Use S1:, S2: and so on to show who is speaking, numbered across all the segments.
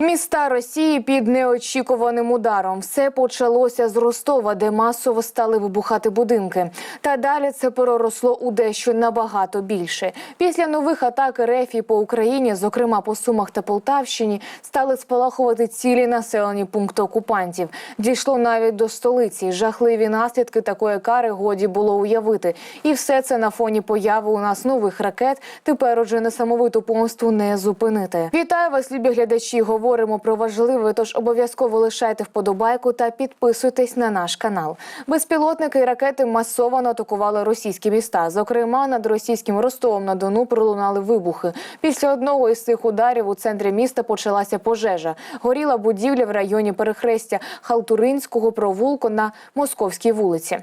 S1: Міста Росії під неочікуваним ударом. Все почалося з Ростова, де масово стали вибухати будинки. Та далі це переросло у дещо набагато більше. Після нових атак РФ по Україні, зокрема по Сумах та Полтавщині, стали спалахувати цілі населені пункти окупантів. Дійшло навіть до столиці. Жахливі наслідки такої кари годі було уявити. І все це на фоні появи у нас нових ракет. Тепер уже несамовиту помсту не зупинити. Вітаю вас, любі глядачі. Говоримо про важливе, тож обов'язково лишайте вподобайку та підписуйтесь на наш канал. Безпілотники і ракети масово атакували російські міста. Зокрема, над російським Ростовом на Дону пролунали вибухи. Після одного із цих ударів у центрі міста почалася пожежа. Горіла будівля в районі перехрестя Халтуринського провулку на Московській вулиці.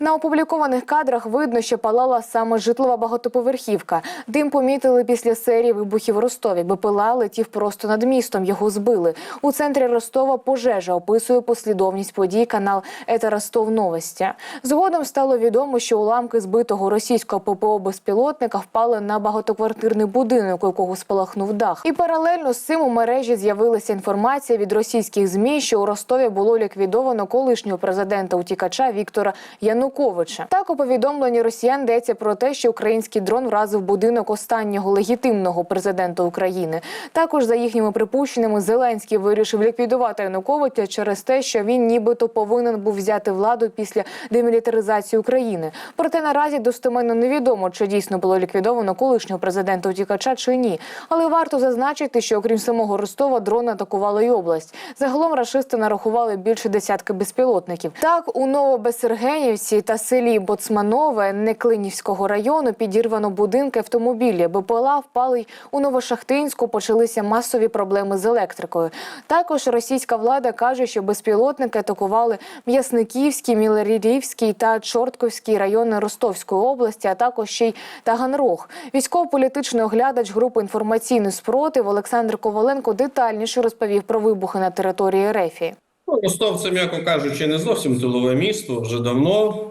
S1: На опублікованих кадрах видно, що палала саме житлова багатоповерхівка. Дим помітили після серії вибухів в Ростові. БПЛА летів просто над містом. Його збили. У центрі Ростова пожежа описує послідовність подій канал «Ета Ростов Новості. Згодом стало відомо, що уламки збитого російського ППО безпілотника впали на багатоквартирний будинок, у якого спалахнув дах. І паралельно з цим у мережі з'явилася інформація від російських змі, що у Ростові було ліквідовано колишнього президента утікача Віктора Януковича. Так у повідомленні росіян йдеться про те, що український дрон вразив будинок останнього легітимного президента України. Також за їхніми припущеннями Зеленський вирішив ліквідувати Януковича через те, що він нібито повинен був взяти владу після демілітаризації України. Проте наразі достеменно невідомо, чи дійсно було ліквідовано колишнього президента утікача чи ні. Але варто зазначити, що окрім самого Ростова, дрони атакували й область. Загалом рашисти нарахували більше десятки безпілотників. Так у Новобесергенівці та селі Боцманове Неклинівського району підірвано будинки автомобілі. БПЛА впали у Новошахтинську. Почалися масові проблеми з електрикою. Також російська влада каже, що безпілотники атакували М'ясниківський, Мілерівський та Чортковський райони Ростовської області, а також ще й Таганрог. Військово-політичний оглядач групи інформаційний спротив Олександр Коваленко детальніше розповів про вибухи на території Рефії.
S2: Ну, Ростов, це, м'яко кажучи, не зовсім тилове місто вже давно.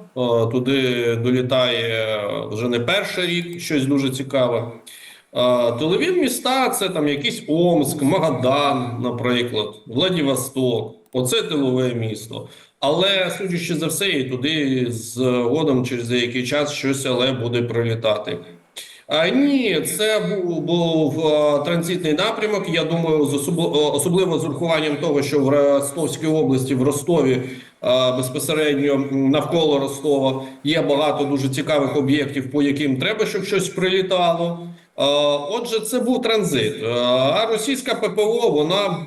S2: Туди долітає вже не перший рік, щось дуже цікаве. Тилові міста це там якийсь Омск, Магадан, наприклад, Владивосток. Оце тилове місто. Але, судячи за все, і туди згодом через деякий час щось але буде прилітати. А, ні, це був, був транзитний напрямок. Я думаю, з особливо, особливо з урахуванням того, що в Ростовській області, в Ростові безпосередньо навколо Ростова є багато дуже цікавих об'єктів, по яким треба, щоб щось прилітало. Отже, це був транзит. А російська ППО вона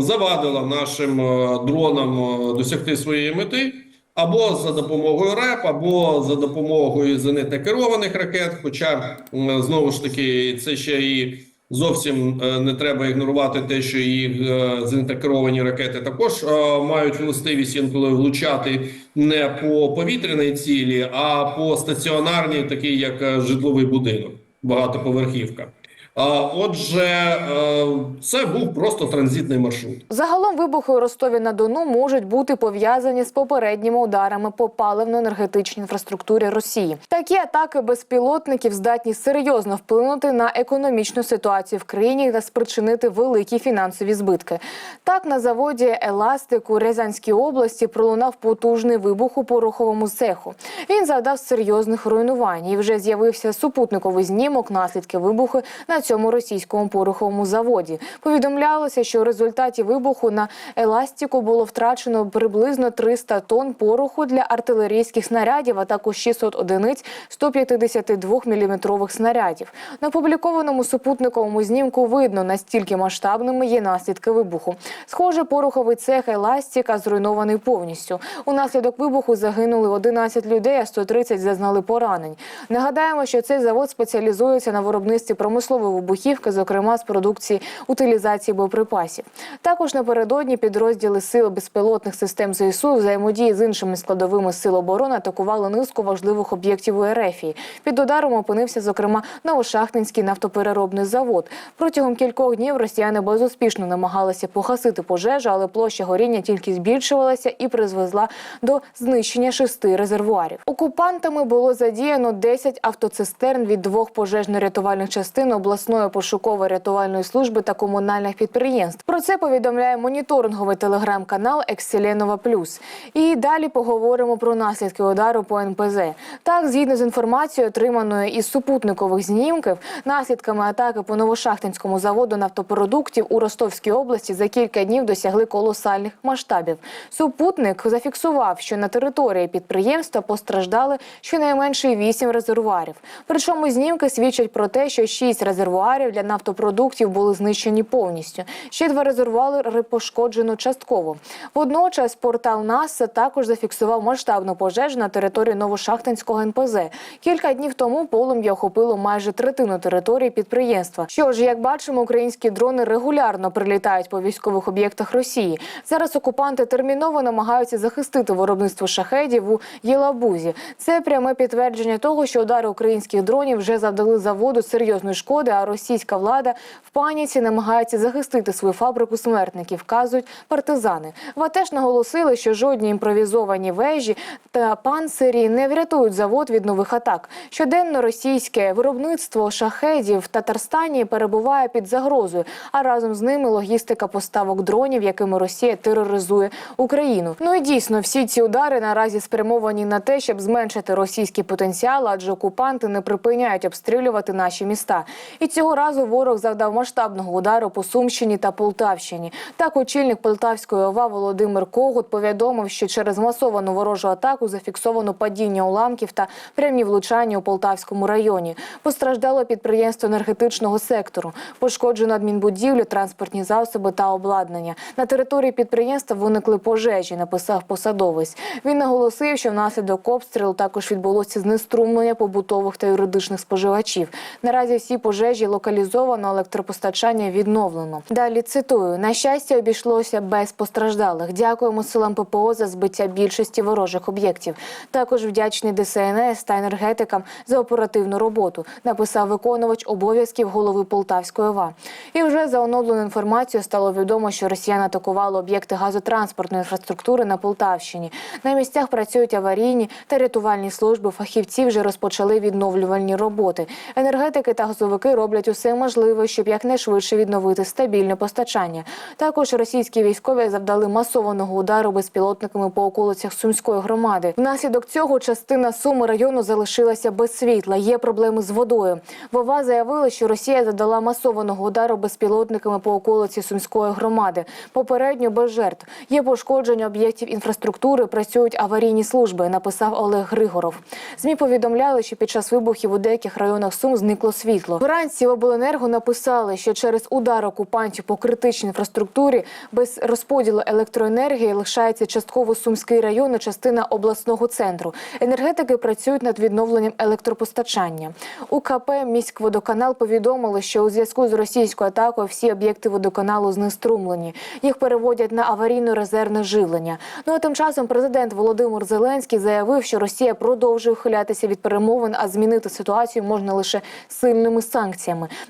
S2: завадила нашим е, дронам е, досягти своєї мети. Або за допомогою РЕП, або за допомогою зенитно керованих ракет. Хоча знову ж таки це ще і зовсім е, не треба ігнорувати те, що їх е, зенитно керовані ракети також мають властивість інколи влучати не по повітряній цілі, а по стаціонарній, такій як житловий будинок, багатоповерхівка. Отже, е, це був просто транзитний маршрут.
S1: Загалом вибухи у Ростові на Дону можуть бути пов'язані з попередніми ударами по паливно-енергетичній інфраструктурі Росії. Такі атаки безпілотників здатні серйозно вплинути на економічну ситуацію в країні та спричинити великі фінансові збитки. Так на заводі Еластик у Рязанській області пролунав потужний вибух у пороховому цеху. Він завдав серйозних руйнувань і вже з'явився супутниковий знімок наслідки вибуху на цьому російському пороховому заводі. Повідомлялося, що в результаті вибуху на еластику було втрачено приблизно 300 тонн пороху для артилерійських снарядів, а також 600 одиниць 152 мм снарядів. На опублікованому супутниковому знімку видно, настільки масштабними є наслідки вибуху. Схоже, пороховий цех еластика зруйнований повністю. Унаслідок вибуху загинули 11 людей, а 130 зазнали поранень. Нагадаємо, що цей завод спеціалізується на виробництві промислової вибухівки, зокрема з продукції утилізації боєприпасів. Також напередодні підрозділи сил безпілотних систем ЗСУ взаємодії з іншими складовими сил оборони атакували низку важливих об'єктів у Ерефії. Під ударом опинився, зокрема, Новошахтинський нафтопереробний завод. Протягом кількох днів росіяни безуспішно намагалися погасити пожежу, але площа горіння тільки збільшувалася і призвезла до знищення шести резервуарів. Окупантами було задіяно 10 автоцистерн від двох пожежно-рятувальних частин обласних обласної пошуково-рятувальної служби та комунальних підприємств. Про це повідомляє моніторинговий телеграм-канал Екселенова Плюс. І далі поговоримо про наслідки удару по НПЗ. Так, згідно з інформацією, отриманою із супутникових знімків, наслідками атаки по новошахтинському заводу нафтопродуктів у Ростовській області за кілька днів досягли колосальних масштабів. Супутник зафіксував, що на території підприємства постраждали щонайменше вісім резервуарів. Причому знімки свідчать про те, що шість резервуарів для нафтопродуктів були знищені повністю. Ще два резервуари пошкоджено частково. Водночас портал НАСА також зафіксував масштабну пожежу на території Новошахтинського НПЗ. Кілька днів тому полум'я охопило майже третину території підприємства. Що ж, як бачимо, українські дрони регулярно прилітають по військових об'єктах Росії. Зараз окупанти терміново намагаються захистити виробництво шахедів у Єлабузі. Це пряме підтвердження того, що удари українських дронів вже завдали заводу серйозної шкоди, російська влада в паніці намагається захистити свою фабрику смертників, вказують партизани. В АТЕШ наголосили, що жодні імпровізовані вежі та панцирі не врятують завод від нових атак. Щоденно російське виробництво шахедів в Татарстані перебуває під загрозою, а разом з ними логістика поставок дронів, якими Росія тероризує Україну. Ну і дійсно, всі ці удари наразі спрямовані на те, щоб зменшити російський потенціал, адже окупанти не припиняють обстрілювати наші міста. І цього разу ворог завдав масштабного удару по Сумщині та Полтавщині. Так, очільник Полтавської ОВА Володимир Когут повідомив, що через масовану ворожу атаку зафіксовано падіння уламків та прямі влучання у Полтавському районі. Постраждало підприємство енергетичного сектору, пошкоджено адмінбудівлю, транспортні засоби та обладнання. На території підприємства виникли пожежі, написав посадовець. Він наголосив, що внаслідок обстрілу також відбулося знеструмлення побутових та юридичних споживачів. Наразі всі пожежі локалізовано, електропостачання відновлено. Далі цитую: на щастя, обійшлося без постраждалих. Дякуємо силам ППО за збиття більшості ворожих об'єктів. Також вдячний ДСНС та енергетикам за оперативну роботу. Написав виконувач обов'язків голови Полтавської ОВА. І вже за оновлену інформацію стало відомо, що росіяни атакували об'єкти газотранспортної інфраструктури на Полтавщині. На місцях працюють аварійні та рятувальні служби. Фахівці вже розпочали відновлювальні роботи. Енергетики та газовики роблять усе можливе, щоб якнайшвидше відновити стабільне постачання. Також російські військові завдали масованого удару безпілотниками по околицях Сумської громади. Внаслідок цього частина Суми району залишилася без світла. Є проблеми з водою. Вова заявили, що Росія завдала масованого удару безпілотниками по околиці Сумської громади. Попередньо без жертв. Є пошкодження об'єктів інфраструктури, працюють аварійні служби. Написав Олег Григоров. Змі повідомляли, що під час вибухів у деяких районах Сум зникло світло. Вранці обленерго написали, що через удар окупантів по критичній інфраструктурі без розподілу електроенергії лишається частково Сумський район і частина обласного центру. Енергетики працюють над відновленням електропостачання. У КП міськводоканал повідомили, що у зв'язку з російською атакою всі об'єкти водоканалу знеструмлені. Їх переводять на аварійно-резервне живлення. Ну а тим часом президент Володимир Зеленський заявив, що Росія продовжує ухилятися від перемовин, а змінити ситуацію можна лише сильними санкціями.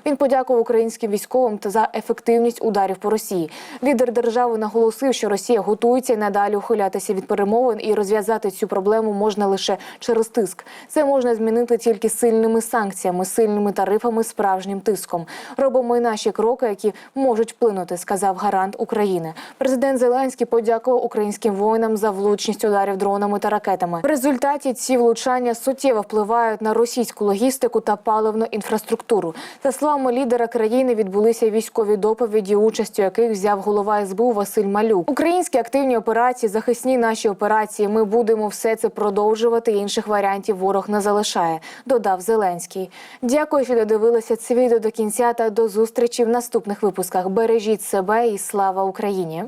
S1: Він подякував українським військовим та за ефективність ударів по Росії. Лідер держави наголосив, що Росія готується й надалі ухилятися від перемовин і розв'язати цю проблему можна лише через тиск. Це можна змінити тільки сильними санкціями, сильними тарифами, справжнім тиском. Робимо і наші кроки, які можуть вплинути, сказав гарант України. Президент Зеленський подякував українським воїнам за влучність ударів дронами та ракетами. В результаті ці влучання суттєво впливають на російську логістику та паливну інфраструктуру. За словами лідера країни, відбулися військові доповіді, участю яких взяв голова СБУ Василь Малюк. Українські активні операції, захисні наші операції. Ми будемо все це продовжувати. Інших варіантів ворог не залишає. Додав Зеленський. Дякую, що додивилися це відео до кінця та до зустрічі в наступних випусках. Бережіть себе і слава Україні.